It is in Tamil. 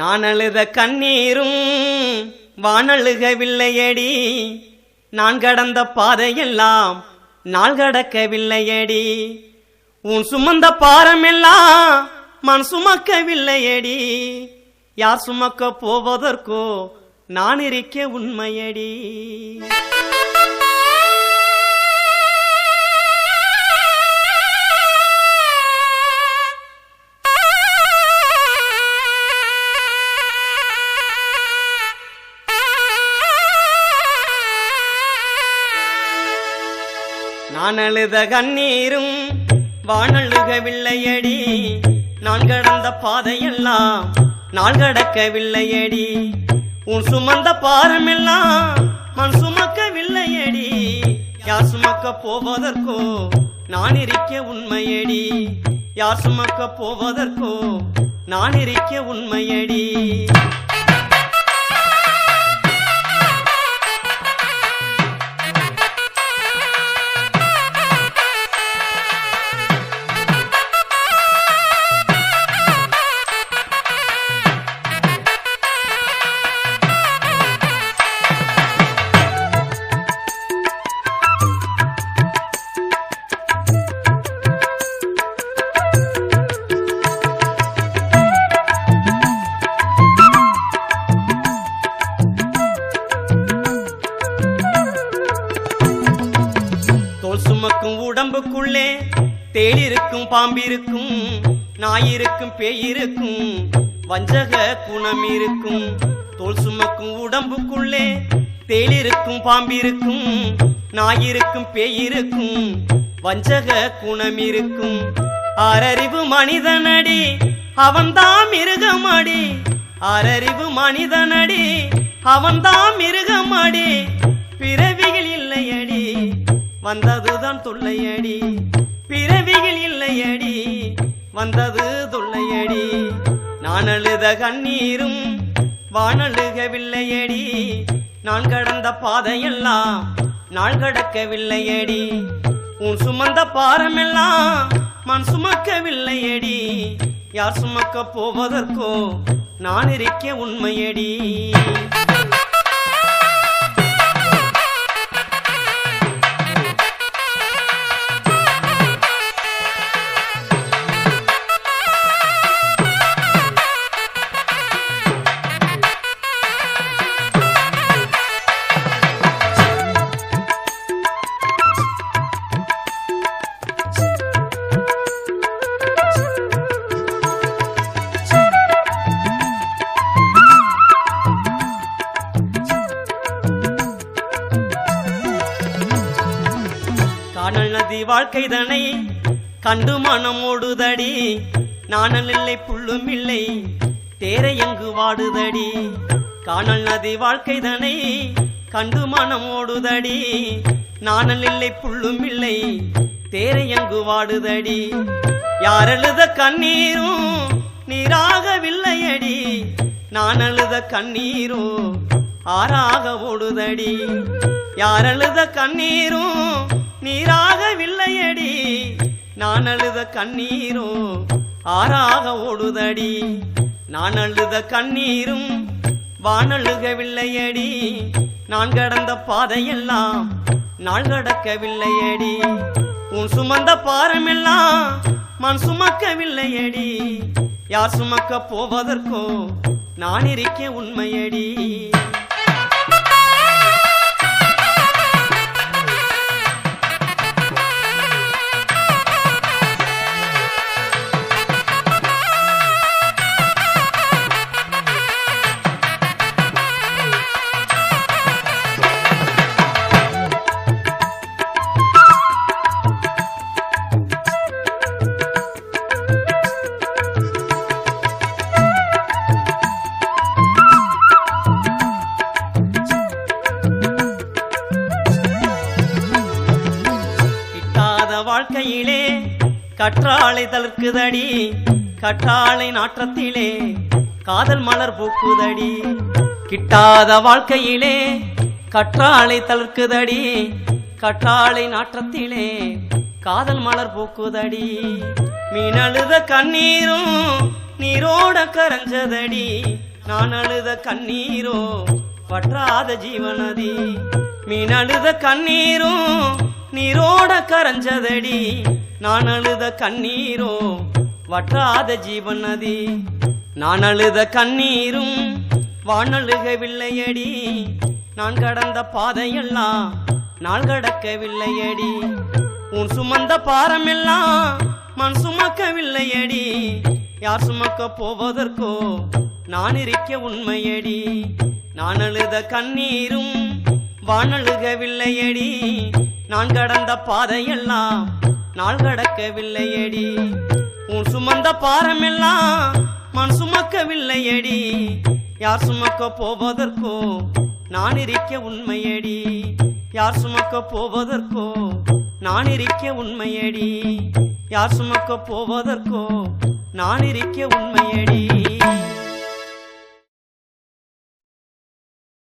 நான் அழுத கண்ணீரும் வானழுகவில்லையடி நான் கடந்த பாதையெல்லாம் நாள் கடக்கவில்லையடி. உன் சுமந்த பாரமெல்லாம் மண் சுமக்கவில்லையடி. யார் சுமக்க போவதற்கோ நான் இருக்க உண்மையடி. நான் அழுத கண்ணீரும் வானழுகவில்லையடி நான் கடந்த பாதையெல்லாம் நான் கடக்கவில்லையடி. உன் சுமந்த பாரமெல்லாம் மண் சுமக்கவில்லையடி. யார் சுமக்க போவதற்கோ நான் இருக்க உண்மையடி. யார் சுமக்க போவதற்கோ நான் இருக்க உண்மையடி. தேளிருக்கும் பாம்பிருக்கும் நாயிருக்கும் பேயிருக்கும் வஞ்சக குணம் இருக்கும் தோல் சுமக்கும் உடம்புக்குள்ளே தேளிருக்கும் பாம்பிருக்கும் நாயிருக்கும் பேயிருக்கும் வஞ்சக குணம் இருக்கும் ஆறறிவு மனிதனடி அவன்தான் மிருகமடி. ஆறறிவு மனிதனடி அவன்தான் மிருகமடி. பிறவிகள் இல்லையடி வந்ததுதான் தொல்லையடி. பிறவியில் இல்லையடி வந்தது தொல்லையடி. நான் அழுத கண்ணீரும் வானழுகவில்லையடி நான் கடந்த பாதையெல்லாம் நாள் கடக்கவில்லையடி. உன் சுமந்த பாரமெல்லாம் மண் சுமக்கவில்லையடி. யார் சுமக்க போவதற்கோ நான் இருக்க உண்மையடி. காணல் நதி வாழ்க்கைதனை கண்டு மனம் ஓடுதடி நாணல் இல்லை புல்லும் இல்லை. தேரை எங்கு வாடுதடி? காணல் நதி வாழ்க்கைதனை கண்டு மனம் ஓடுதடி நாணல் இல்லை புல்லும் இல்லை. தேரை எங்கு வாடுதடி? யார் அழுத கண்ணீரும் நீராகவில்லையடி. நான் அழுத கண்ணீரும் ஆறாக ஓடுதடி. யார் அழுத கண்ணீரும் நீராகவில்லையடி. நான் அழுத கண்ணீரும் ஆறாக ஓடுதடி. நான் அழுத கண்ணீரும் வானழுகவில்லையடி. நான் கடந்த பாதையெல்லாம் நாள் கடக்கவில்லையடி. உன் சுமந்த பாரமெல்லாம் மண் சுமக்கவில்லையடி. யார் சுமக்க போவதற்கோ நான் இருக்க உண்மையடி. கிட்டாத வாழ்க்கையிலே கற்றாழை தளர்க்குதடி கற்றாழை நாற்றத்திலே காதல் மலர் பூக்குதடி. கிட்டாத வாழ்க்கையிலே கற்றாழை தளர்க்குதடி கற்றாழை நாற்றத்திலே காதல் மலர் பூக்குதடி. மீனழுத கண்ணீரும் நீரோட கரைஞ்சதடி. நான் அழுத கண்ணீரோ வற்றாத ஜீவனதி மீன் அழுத கண்ணீரும் நீரோட கரைஞ்சதடி. நான் அழுத கண்ணீரோ வற்றாத ஜீவனதி நான் அழுத கண்ணீரும் வானழுகவில்லையடி நான் கடந்த பாதையெல்லாம் நாள் கடக்கவில்லையடி. உன் சுமந்த பாரமெல்லாம் மண் சுமக்கவில்லையடி. யார் சுமக்க போவதற்கோ நான் இருக்க உண்மையடி. நான் அழுத கண்ணீரும் வானழுகவில்லையடி நான் கடந்த பாதையெல்லாம் நாள் கடக்கவில்லையடி. உன் சுமந்த பாரமெல்லாம் மண் சுமக்கவில்லையடி. யார் சுமக்க போவதற்கோ நான் இருக்க உண்மையடி. யார் சுமக்க போவதற்கோ நான் இருக்க உண்மையடி. யார் சுமக்க போவதற்கோ நான் இருக்க உண்மையடி.